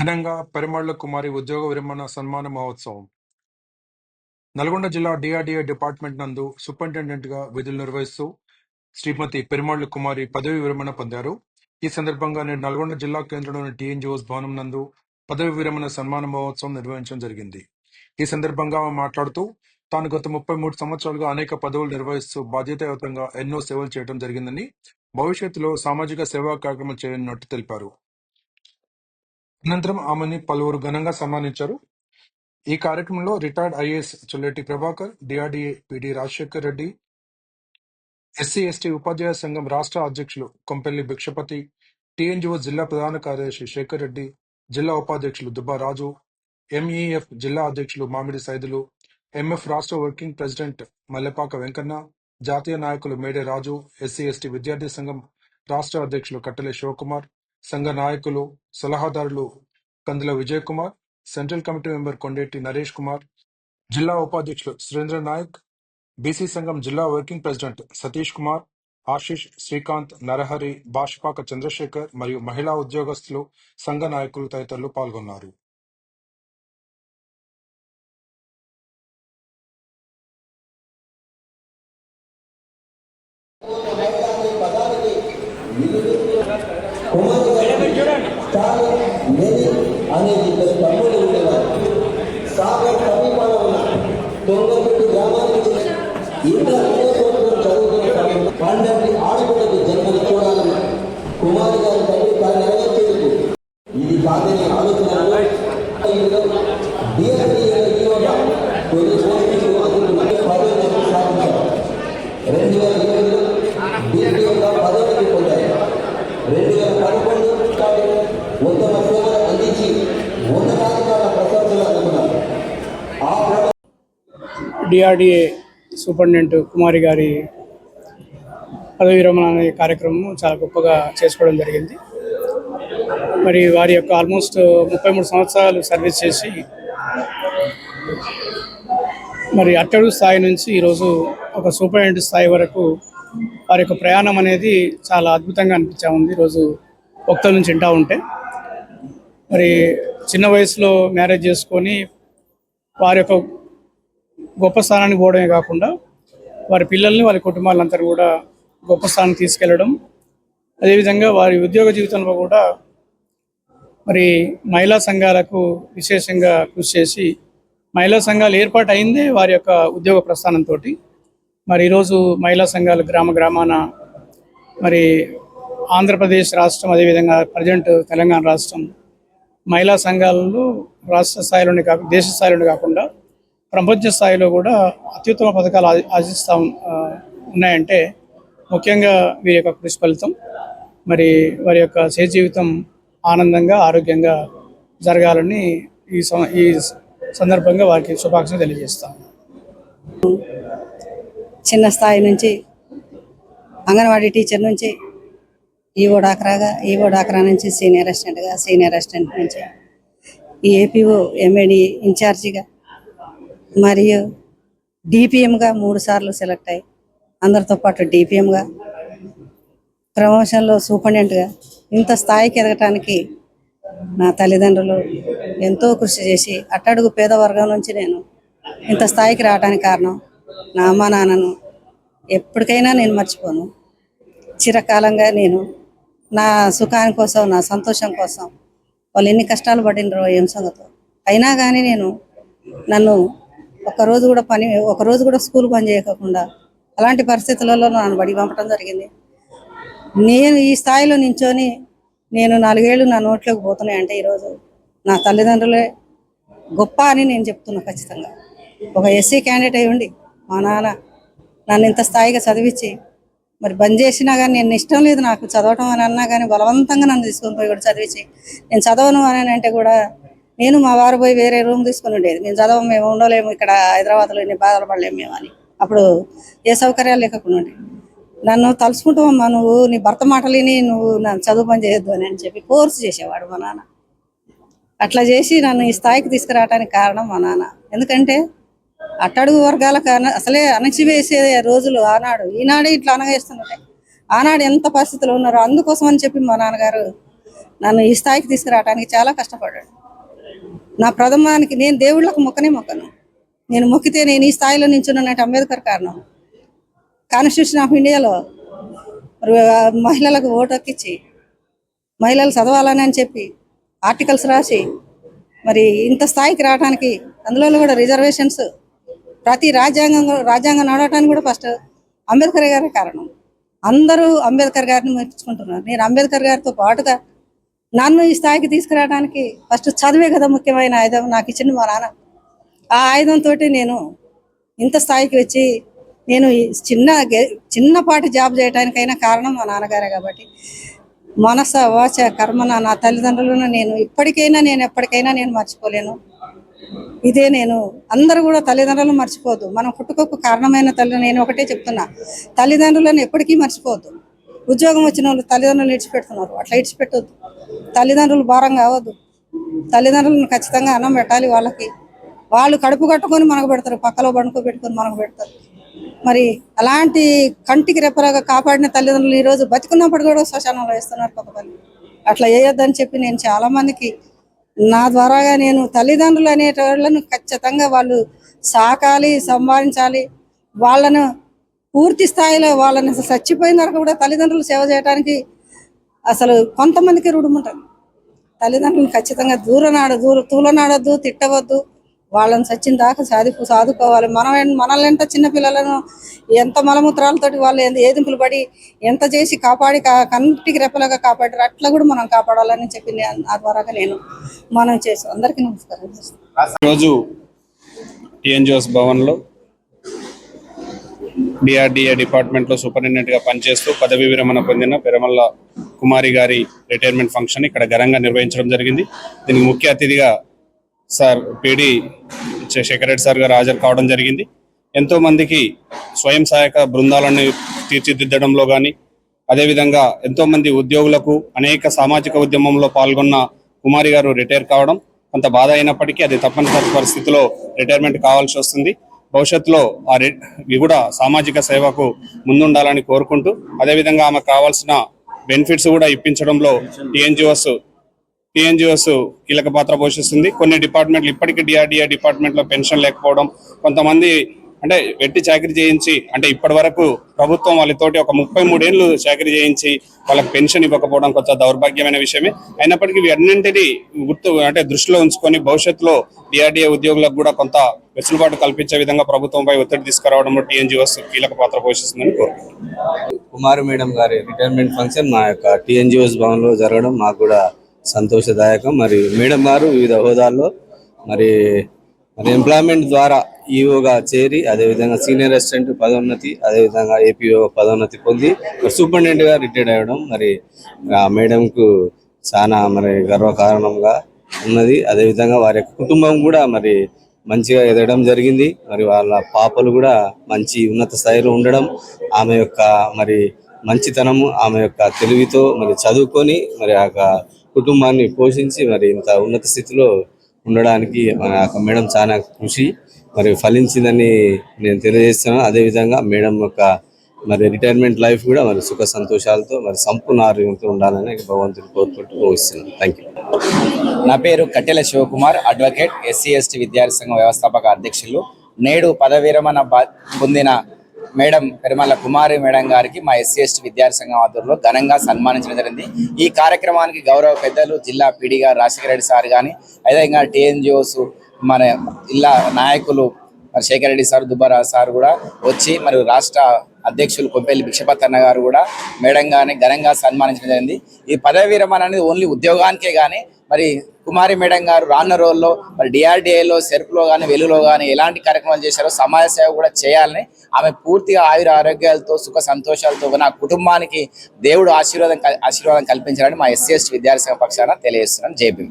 ఘనంగా పెరుమాళ్ళ కుమారి ఉద్యోగ విరమణ సన్మాన మహోత్సవం. నల్గొండ జిల్లా డిఆర్డిఏ డిపార్ట్మెంట్ నందు సూపరింటెండెంట్గా విధులు నిర్వహిస్తూ శ్రీమతి పెరుమాళ్ళ కుమారి పదవి విరమణ పొందారు. ఈ సందర్భంగా నేడు నల్గొండ జిల్లా కేంద్రంలోని టీఎన్జిఓస్ భవనం నందు పదవి విరమణ సన్మాన మహోత్సవం నిర్వహించడం జరిగింది. ఈ సందర్భంగా ఆమె మాట్లాడుతూ తాను గత ముప్పై మూడు సంవత్సరాలుగా అనేక పదవులు నిర్వహిస్తూ బాధ్యతాయుతంగా ఎన్నో సేవలు చేయడం జరిగిందని భవిష్యత్తులో సామాజిక సేవా కార్యక్రమం చేయనున్నట్టు తెలిపారు. అనంతరం ఆమెని పలువురు ఘనంగా సన్మానించారు. ఈ కార్యక్రమంలో retired IAS Cholleti Prabhakar DRDA PD Rajasekhar Reddy SC ST ఉపాధ్యాయ సంఘం రాష్ట్ర అధ్యక్షులు కొంపెల్లి భిక్షపతి టీఎన్జిఓ జిల్లా ప్రధాన కార్యదర్శి శేఖర్ రెడ్డి జిల్లా ఉపాధ్యక్షులు దుబ్బా రాజు ఎంఈఎఫ్ జిల్లా అధ్యక్షులు మామిడి సైదులు ఎంఎఫ్ రాష్ట్ర వర్కింగ్ ప్రెసిడెంట్ మల్లెపాక వెంకన్న జాతీయ నాయకులు మేడే రాజు ఎస్సీ ఎస్టీ విద్యార్థి సంఘం రాష్ట్ర అధ్యక్షులు కట్టెల శివకుమార్ సంఘ నాయకులు సలహాదారులు Kandula Vijay Kumar central committee member Kondeti Naresh Kumar జిల్లా ఉపాధ్యక్షులు సురేంద్ర నాయక్ బీసీ సంఘం జిల్లా వర్కింగ్ ప్రెసిడెంట్ సతీష్ కుమార్ ఆశిష్ శ్రీకాంత్ నరహరి బాష్పాక చంద్రశేఖర్ మరియు మహిళా ఉద్యోగస్తులు సంఘ నాయకులు తదితరులు పాల్గొన్నారు. మెని అనే ఇద్దరు తమ్ముళ్ళు ఉండేవారు సాగర్ సమీపంలో ఉన్న తొంగపెట్టి గ్రామానికి చెందిన ఇంద్ర విజయసోదరుడు చదువుతున్న సమయంలో పండంటి ఆడపిల్లకి జన్మని చూడాలని కుమారి గారి తండ్రి తాను నెరవేర్చేందుకు ఇది కాదని ఆలోచనలో డిఎస్డీఏగా కొన్ని పోస్టులు అందుకున్నారు పదవి సాధించారు రెండు వేల ఎనిమిదిలో డిఎస్డీఏగా పదవికి పొందారు రెండు వేల ఉత్తమ సేవలు అందించి ఉన్నతాధికారుల ప్రశంసలు అందుకున్నారు. ఆ డిఆర్డిఏ సూపరింటెండెంట్ కుమారి గారి పదవి విరమణ అనే కార్యక్రమం చాలా గొప్పగా చేసుకోవడం జరిగింది. మరి వారి యొక్క ఆల్మోస్ట్ ముప్పై మూడు సంవత్సరాలు సర్వీస్ చేసి మరి అట్టడుగు స్థాయి నుంచి ఈరోజు ఒక సూపరింటెండెంట్ స్థాయి వరకు వారి యొక్క ప్రయాణం అనేది చాలా అద్భుతంగా అనిపించా ఉంది. ఈరోజు భక్తుల నుంచి వింటా ఉంటే. మరి చిన్న వయసులో మ్యారేజ్ చేసుకొని వారి యొక్క గొప్ప స్థానానికి పోవడమే కాకుండా వారి పిల్లల్ని వారి కుటుంబాలందరూ కూడా గొప్ప స్థానం తీసుకెళ్ళడం అదేవిధంగా వారి ఉద్యోగ జీవితంలో కూడా మరి మహిళా సంఘాలకు విశేషంగా కృషి చేసి మహిళా సంఘాలు ఏర్పాటు అయిందే వారి యొక్క ఉద్యోగ ప్రస్థానంతో మరి ఈరోజు మహిళా సంఘాలు గ్రామ గ్రామాన మరి ఆంధ్రప్రదేశ్ రాష్ట్రం అదేవిధంగా ప్రజెంట్ తెలంగాణ రాష్ట్రం మహిళా సంఘాలలో రాష్ట్ర స్థాయిలోనే కాకుండా దేశ స్థాయిలోనే కాకుండా ప్రపంచ స్థాయిలో కూడా అత్యుత్తమ పథకాలు ఆ- ఉన్నాయంటే ముఖ్యంగా వీరి యొక్క కృషి ఫలితం మరి వారి యొక్క సేవ జీవితం ఆనందంగా ఆరోగ్యంగా జరగాలని ఈ సం- ఈ సందర్భంగా వారికి శుభాకాంక్షలు తెలియజేస్తాం చిన్న స్థాయి నుంచి అంగన్వాడీ టీచర్ నుంచి ఈవో డాక్రాగా ఈవో డాక్రా నుంచి సీనియర్ అసిస్టెంట్గా సీనియర్ అసిస్టెంట్ నుంచి ఈ ఏపీఓ ఎంఏడి ఇన్ఛార్జిగా మరియు డిపిఎంగా మూడు సార్లు సెలెక్ట్ అయ్యి అందరితో పాటు డిపిఎంగా ప్రమోషన్లో సూపరింటెండెంట్గా ఇంత స్థాయికి ఎదగటానికి నా తల్లిదండ్రులు ఎంతో కృషి చేసి అట్టడుగు పేద వర్గం నుంచి నేను ఇంత స్థాయికి రావడానికి కారణం నా అమ్మ నాన్నను ఎప్పటికైనా నేను మర్చిపోను. చిరకాలంగా నేను నా సుఖాని కోసం నా సంతోషం కోసం వాళ్ళు ఎన్ని కష్టాలు పడినరో ఏం సంగతో. అయినా కానీ నేను నన్ను ఒకరోజు కూడా పని ఒకరోజు కూడా స్కూల్ పని చేయకుండా అలాంటి పరిస్థితులలో నన్ను బడి పంపడం జరిగింది. నేను ఈ స్థాయిలో నించొని నేను నాలుగేళ్ళు నా నోట్లోకి పోతున్నాయంటే ఈరోజు నా తల్లిదండ్రులే గొప్ప అని నేను చెప్తున్నా ఖచ్చితంగా. ఒక ఎస్సీ క్యాండిడేట్ అయి ఉండి మా నాన్న నన్ను ఇంత స్థాయిగా చదివించి మరి బంద్ చేసినా కానీ నేను ఇష్టం లేదు నాకు చదవటం అని అన్నా కానీ బలవంతంగా నన్ను తీసుకొని పోయి కూడా చదివించి నేను చదవను అని అంటే కూడా నేను మా వారు పోయి వేరే రూమ్ తీసుకొని ఉండేది. మేము చదవం మేము ఉండలేము ఇక్కడ హైదరాబాద్లో ఇన్ని బాధలు పడలేము మేము అని. అప్పుడు ఏ సౌకర్యాలు లేకుండా ఉండే. నన్ను తలుచుకుంటామమ్మా నువ్వు నీ భర్త మాటలిని నువ్వు నన్ను చదువు పని చేయొద్దు అని అని చెప్పి ఫోర్స్ చేసేవాడు మా నాన్న. అట్లా చేసి నన్ను ఈ స్థాయికి తీసుకురావడానికి కారణం మా నాన్న. ఎందుకంటే అట్టడుగు వర్గాల కారణ అసలే అణచివేసే రోజులు ఆనాడు. ఈనాడే ఇట్లా అనగేస్తున్నట్టే ఆనాడు ఎంత పరిస్థితులు ఉన్నారో అందుకోసం అని చెప్పి మా నాన్నగారు నన్ను ఈ స్థాయికి తీసుకురావడానికి చాలా కష్టపడ్డాడు. నా ప్రథమానికి నేను దేవుళ్ళకు మొక్కనే మొక్కను. నేను మొక్కితే నేను ఈ స్థాయిలో నించున్నానంటే అంబేద్కర్ కారణం. కాన్స్టిట్యూషన్ ఆఫ్ ఇండియాలో మహిళలకు ఓటు హక్కిచ్చి మహిళలు చదవాలని అని చెప్పి ఆర్టికల్స్ రాసి మరి ఇంత స్థాయికి రావడానికి అందులో కూడా రిజర్వేషన్స్ ప్రతి రాజ్యాంగం రాజ్యాంగం నడవటానికి కూడా ఫస్ట్ అంబేద్కర్ గారే కారణం. అందరూ అంబేద్కర్ గారిని మెచ్చుకుంటున్నారు నేను అంబేద్కర్ గారితో పాటుగా నన్ను ఈ స్థాయికి తీసుకురావడానికి ఫస్ట్ చదివే కదా ముఖ్యమైన ఆయుధం నాకు ఇచ్చింది మా నాన్న. ఆ ఆయుధంతో నేను ఇంత స్థాయికి వచ్చి నేను చిన్న చిన్నపాటి జాబ్ చేయడానికైనా కారణం మా నాన్నగారే కాబట్టి మనస వాచ కర్మన నా తల్లిదండ్రులను నేను ఇప్పటికైనా నేను ఎప్పటికైనా నేను మర్చిపోలేను. ఇదే నేను అందరూ కూడా తల్లిదండ్రులను మర్చిపోవద్దు. మనం పుట్టుకకు కారణమైన తల్లి నేను ఒకటే చెప్తున్నా. తల్లిదండ్రులను ఎప్పటికీ మర్చిపోవద్దు. ఉద్యోగం వచ్చిన వాళ్ళు తల్లిదండ్రులు ఇడిచిపెడుతున్నారు. అట్లా ఇడిచిపెట్టొద్దు. తల్లిదండ్రులు భారం కావద్దు. తల్లిదండ్రులను ఖచ్చితంగా అన్నం పెట్టాలి వాళ్ళకి. వాళ్ళు కడుపు కట్టుకొని మనకు పెడతారు. పక్కలో బండుకో పెట్టుకొని మనకు పెడతారు. మరి అలాంటి కంటికి రెప్పలాగా కాపాడిన తల్లిదండ్రులు ఈరోజు బతికున్నప్పుడు కూడా శ్మశానంలో వేస్తున్నారు కొంతమంది అట్లా వేయొద్దని చెప్పి నేను చాలామందికి నా ద్వారాగా నేను తల్లిదండ్రులు అనేటోళ్ళను ఖచ్చితంగా వాళ్ళు సాకాలి సంపాదించాలి వాళ్ళను పూర్తి స్థాయిలో వాళ్ళని అసలు చచ్చిపోయిన వరకు కూడా తల్లిదండ్రులు సేవ చేయడానికి అసలు కొంతమందికి రుడుముంటుంది తల్లిదండ్రులు ఖచ్చితంగా దూరనాడదు తూలనాడద్దు తిట్టవద్దు. వాళ్ళని సచ్చిన దాకా సాధి సాదుకోవాలి. మనం మనల్ని ఎంత చిన్న పిల్లలను ఎంత మలమూత్రాలతోటి వాళ్ళు ఎంత ఏదింపులు పడి ఎంత చేసి కాపాడి కంటికి రెప్పలాగా కాపాడారు అట్లా కూడా మనం కాపాడాలని చెప్పి నేను ఆ ద్వారాగా నేను మనం చేసి అందరికీ నమస్కారం రోజు టిఎన్జిఓస్ భవన్లో డిఆర్డిఏ డిపార్ట్మెంట్లో సూపరింటెండెంట్గా పనిచేస్తూ పదవి విరమణ పొందిన పెరమల్ల కుమారి గారి రిటైర్మెంట్ ఫంక్షన్ ఇక్కడ ఘనంగా నిర్వహించడం జరిగింది. దీనికి ముఖ్య అతిథిగా sir PD Sekhar Reddy sir గారు హాజరు కావడం జరిగింది. ఎంతో మందికి స్వయం సహాయక బృందాలను తీర్చిదిద్దడంలో కానీ అదేవిధంగా ఎంతో మంది ఉద్యోగులకు అనేక సామాజిక ఉద్యమంలో పాల్గొన్న కుమారి గారు రిటైర్ కావడం కొంత బాధ అయినప్పటికీ అది తప్పనిసరి పరిస్థితిలో రిటైర్మెంట్ కావాల్సి వస్తుంది. భవిష్యత్తులో ఆ రి- ఇవి కూడా సామాజిక సేవకు ముందుండాలని కోరుకుంటూ అదేవిధంగా ఆమెకు కావాల్సిన బెనిఫిట్స్ కూడా ఇప్పించడంలో టీఎన్జిఓస్ టిఎన్జిఓస్ కీలక పాత్ర పోషిస్తుంది. కొన్ని డిపార్ట్మెంట్లు ఇప్పటికీ డిఆర్డిఏ డిపార్ట్మెంట్లో పెన్షన్ లేకపోవడం కొంతమంది అంటే వెట్టి చాకరీ చేయించి అంటే ఇప్పటి వరకు ప్రభుత్వం వాళ్ళతోటి ఒక ముప్పై మూడేళ్ళు చాకరీ చేయించి వాళ్ళకి పెన్షన్ ఇవ్వకపోవడం కొంచెం దౌర్భాగ్యమైన విషయమే. అయినప్పటికీ వీటన్నింటినీ గుర్తు అంటే దృష్టిలో ఉంచుకొని భవిష్యత్తులో డిఆర్డీఏ ఉద్యోగులకు కూడా కొంత వెసులుబాటు కల్పించే విధంగా ప్రభుత్వంపై ఒత్తిడి తీసుకురావడంలో టీఎన్జిఓస్ కీలక పాత్ర పోషిస్తుందని కోరుకుంటున్నాను. కుమారి మేడం గారి రిటైర్మెంట్ ఫంక్షన్ మా యొక్క టీఎన్జిఓస్ భవన్లో జరగడం మాకు కూడా సంతోషదాయకం. మరి మేడం గారు వివిధ హోదాల్లో మరి మరి ఎంప్లాయ్మెంట్ ద్వారా ఈఓగా చేరి అదేవిధంగా సీనియర్ అసిస్టెంట్ పదోన్నతి అదేవిధంగా ఏపీఓ పదోన్నతి పొంది మరి సూపరింటెండెంట్ రిటైర్డ్ అవ్వడం మరి ఆ మేడంకు చాలా మరి గర్వకారణంగా ఉన్నది. అదేవిధంగా వారి యొక్క కుటుంబం కూడా మరి మంచిగా ఎదగడం జరిగింది. మరి వాళ్ళ పాపలు కూడా మంచి ఉన్నత స్థాయిలో ఉండడం ఆమె యొక్క మరి మంచితనము ఆమె యొక్క తెలివితో మరి చదువుకొని మరి ఆ యొక్క కుటుంబాన్ని పోషించి మరి ఇంత ఉన్నత స్థితిలో ఉండడానికి మన యొక్క మేడం చాలా కృషి మరి ఫలించిందని నేను తెలియజేస్తున్నాను. అదేవిధంగా మేడం యొక్క మరి రిటైర్మెంట్ లైఫ్ కూడా మరి సుఖ సంతోషాలతో మరి సంపూర్ణ ఆరోగ్యంతో ఉండాలని భగవంతుని కోరుకుంటూ ముగిస్తున్నాను థ్యాంక్ యూ నా పేరు కట్టెల శివకుమార్ అడ్వకేట్ ఎస్సీ ఎస్టీ విద్యార్థి సంఘం వ్యవస్థాపక అధ్యక్షులు. నేడు పదవి బా- పొందిన మేడం పెరుమల కుమారి మేడం గారికి మా ఎస్సీ ఎస్టీ విద్యార్థి సంఘం ఆధ్వర్యంలో ఘనంగా సన్మానించడం జరిగింది. ఈ కార్యక్రమానికి గౌరవ పెద్దలు జిల్లా పీడీ గారు రాజశేఖర రెడ్డి సార్ కానీ అదేవిధంగా టీఎన్జిఓస్ మన జిల్లా నాయకులు మరి శేఖర్ రెడ్డి సార్ దుబ్బారా సార్ కూడా వచ్చి మరి రాష్ట్ర అధ్యక్షులు కొంపెల్లి భిక్షపత్ అన్న గారు కూడా మేడం గారిని ఘనంగా సన్మానించడం జరిగింది. ఈ పదవి విరమణ అనేది ఓన్లీ ఉద్యోగానికే కానీ మరి కుమారి మేడం గారు రానున్న రోజుల్లో మరి డిఆర్డిఏలో సెర్పులో కానీ వెలుగులో కానీ ఎలాంటి కార్యక్రమాలు చేశారో సమాజ సేవ కూడా చేయాలని ఆమె పూర్తిగా ఆయుర ఆరోగ్యాలతో సుఖ సంతోషాలతో నా కుటుంబానికి దేవుడు ఆశీర్వాదం కల్- ఆశీర్వాదం కల్పించాలని మా ఎస్సీ ఎస్టీ విద్యార్థి సంఘ పక్షాన తెలియజేస్తున్నాను జేపీ